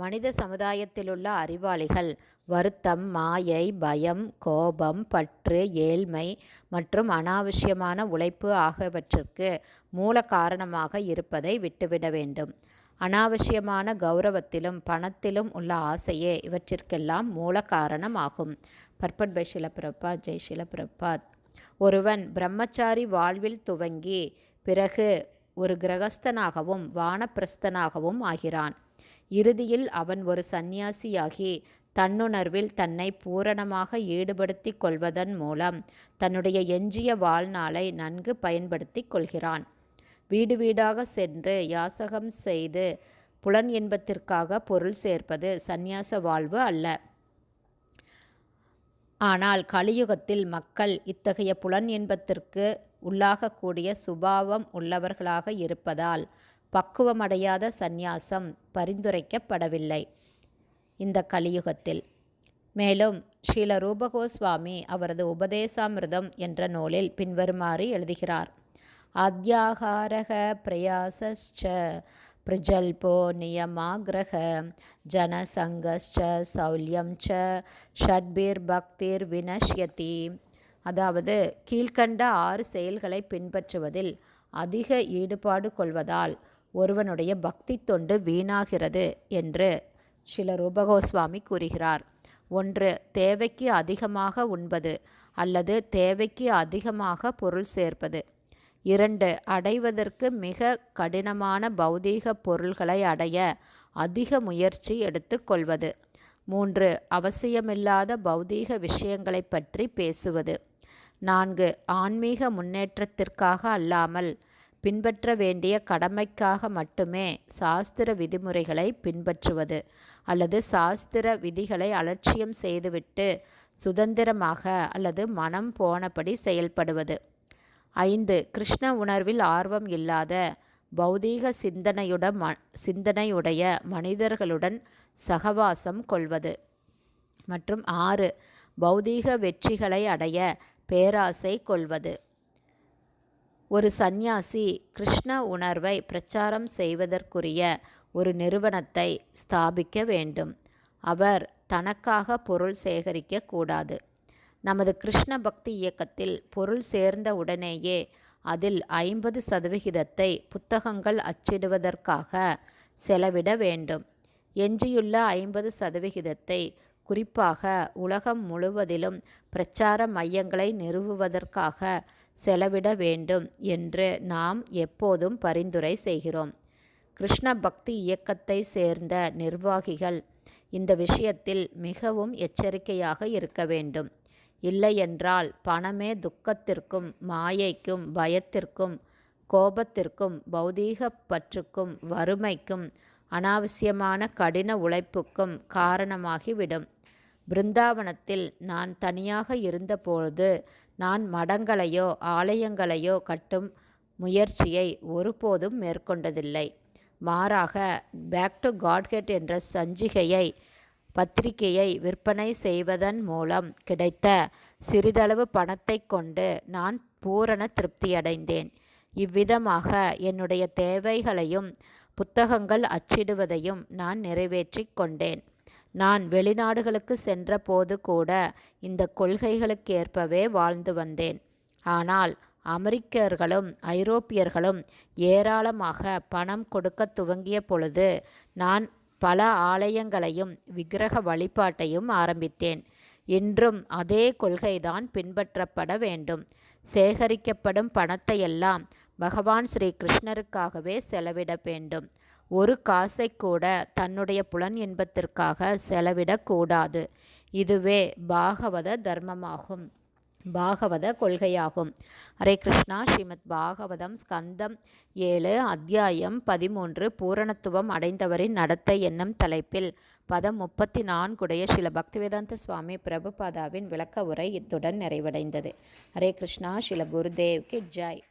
மனித சமுதாயத்திலுள்ள அறிவாளிகள். வருத்தம் மாயை பயம் கோபம் பற்று ஏழ்மை மற்றும் அனாவசியமான உழைப்பு ஆகியவற்றிற்கு மூல காரணமாக இருப்பதை விட்டுவிட வேண்டும். அனாவசியமான கௌரவத்திலும் பணத்திலும் உள்ள ஆசையே இவற்றிற்கெல்லாம் மூல காரணமாகும். Purport by Srila Prabhupada Jai Srila Prabhupada. ஒருவன் பிரம்மச்சாரி வாழ்வில் துவங்கி பிறகு ஒரு கிரகஸ்தனாகவும் வானப்பிரஸ்தனாகவும் ஆகிறான். இறுதியில் அவன் ஒரு சந்நியாசியாகி தன்னுணர்வில் தன்னை பூரணமாக ஈடுபடுத்தி கொள்வதன் மூலம் தன்னுடைய எஞ்சிய வாழ்நாளை நன்கு பயன்படுத்தி கொள்கிறான். வீடு வீடாக சென்று யாசகம் செய்து புலன் இன்பத்திற்காக பொருள் சேர்ப்பது சந்நியாச வாழ்வு அல்ல. ஆனால் கலியுகத்தில் மக்கள் இத்தகைய புலன் இன்பத்திற்கு உள்ளாகக்கூடிய சுபாவம் உள்ளவர்களாக இருப்பதால் பக்குவமடையாத சந்நியாசம் பரிந்துரைக்கப்படவில்லை இந்த கலியுகத்தில். மேலும் ஸ்ரீல ரூபகோஸ்வாமி அவரது உபதேசாமிர்தம் என்ற நூலில் பின்வருமாறு எழுதுகிறார். அத்தியாகாரக பிரயாசஸ்ச பிரஜல்போ நியமாகிரக ஜனசங்கஸ்ச சௌல்யம் ச ஷட்பீர் பக்திர் வினஷ்யதி அதாவது கீழ்கண்ட ஆறு செயல்களை பின்பற்றுவதில் அதிக ஈடுபாடு கொள்வதால் ஒருவனுடைய பக்தி தொண்டு வீணாகிறது என்று சில ரூபகோஸ்வாமி கூறுகிறார். ஒன்று தேவைக்கு அதிகமாக உண்பது அல்லது தேவைக்கு அதிகமாக பொருள் சேர்ப்பது. இரண்டு அடைவதற்கு மிக கடினமான பௌதீக பொருள்களை அடைய அதிக முயற்சி எடுத்துக்கொள்வது மூன்று அவசியமில்லாத பௌதீக விஷயங்களை பற்றி பேசுவது. நான்கு ஆன்மீக முன்னேற்றத்திற்காக அல்லாமல் பின்பற்ற வேண்டிய கடமைக்காக மட்டுமே சாஸ்திர விதிமுறைகளை பின்பற்றுவது அல்லது சாஸ்திர விதிகளை அலட்சியம் செய்துவிட்டு சுதந்திரமாக அல்லது மனம் போனபடி செயல்படுவது. ஐந்து கிருஷ்ண உணர்வில் ஆர்வம் இல்லாத பௌதீக சிந்தனையுட ம சிந்தனையுடைய மனிதர்களுடன் சகவாசம் கொள்வது. மற்றும் ஆறு பௌதீக வெற்றிகளை அடைய பேராசை கொள்வது. ஒரு சந்நியாசி கிருஷ்ண உணர்வை பிரச்சாரம் செய்வதற்குரிய ஒரு நிறுவனத்தை ஸ்தாபிக்க வேண்டும். அவர் தனக்காக பொருள் சேகரிக்க கூடாது. நமது கிருஷ்ண பக்தி இயக்கத்தில் பொருள் சேர்ந்த உடனேயே அதில் ஐம்பது சதவிகிதத்தை புத்தகங்கள் அச்சிடுவதற்காக செலவிட வேண்டும். எஞ்சியுள்ள ஐம்பது சதவிகிதத்தை குறிப்பாக உலகம் முழுவதிலும் பிரச்சார மையங்களை நிறுவுவதற்காக செலவிட வேண்டும் என்று நாம் எப்போதும் பரிந்துரை செய்கிறோம். கிருஷ்ண பக்தி இயக்கத்தை சேர்ந்த நிர்வாகிகள் இந்த விஷயத்தில் மிகவும் எச்சரிக்கையாக இருக்க வேண்டும். இல்லையென்றால் பணமே துக்கத்திற்கும் மாயைக்கும் பயத்திற்கும் கோபத்திற்கும் பௌதீக பற்றுக்கும் வறுமைக்கும் அனாவசியமான கடின உழைப்புக்கும் காரணமாகிவிடும். பிருந்தாவனத்தில் நான் தனியாக இருந்தபொழுது நான் மடங்களையோ ஆலயங்களையோ கட்டும் முயற்சியை ஒருபோதும் மேற்கொண்டதில்லை. மாறாக பேக் டு காட்கெட் என்ற சஞ்சிகையை பத்திரிகையை விற்பனை செய்வதன் மூலம் கிடைத்த சிறிதளவு பணத்தை கொண்டு நான் பூரண திருப்தியடைந்தேன். இவ்விதமாக என்னுடைய தேவைகளையும் புத்தகங்கள் அச்சிடுவதையும் நான் நிறைவேற்றி கொண்டேன். நான் வெளிநாடுகளுக்கு சென்றபோது கூட இந்த கொள்கைகளுக்கேற்பவே வாழ்ந்து வந்தேன். ஆனால் அமெரிக்கர்களும் ஐரோப்பியர்களும் ஏராளமாக பணம் கொடுக்க துவங்கிய பொழுது நான் பல ஆலயங்களையும் விக்கிரக வழிபாட்டையும் ஆரம்பித்தேன். இன்றும் அதே கொள்கைதான் பின்பற்றப்பட வேண்டும். சேகரிக்கப்படும் பணத்தையெல்லாம் பகவான் ஸ்ரீ கிருஷ்ணருக்காகவே செலவிட வேண்டும். ஒரு காசை கூட தன்னுடைய புலன் இன்பத்திற்காக செலவிடக்கூடாது இதுவே பாகவத தர்மமாகும். பாகவத கொள்கையாகும். ஹரே கிருஷ்ணா. ஸ்ரீமத் பாகவதம் ஸ்கந்தம் ஏழு அத்தியாயம் பதிமூன்று பூரணத்துவம் அடைந்தவரின் நடத்தை என்னும் தலைப்பில் பதம் முப்பத்தி நான்குடைய ஸ்ரீல பக்திவேதாந்த சுவாமி பிரபுபாதாவின் விளக்க உரை இத்துடன் நிறைவடைந்தது. ஹரே கிருஷ்ணா. ஸ்ரீல குருதேவ் கி ஜாய்.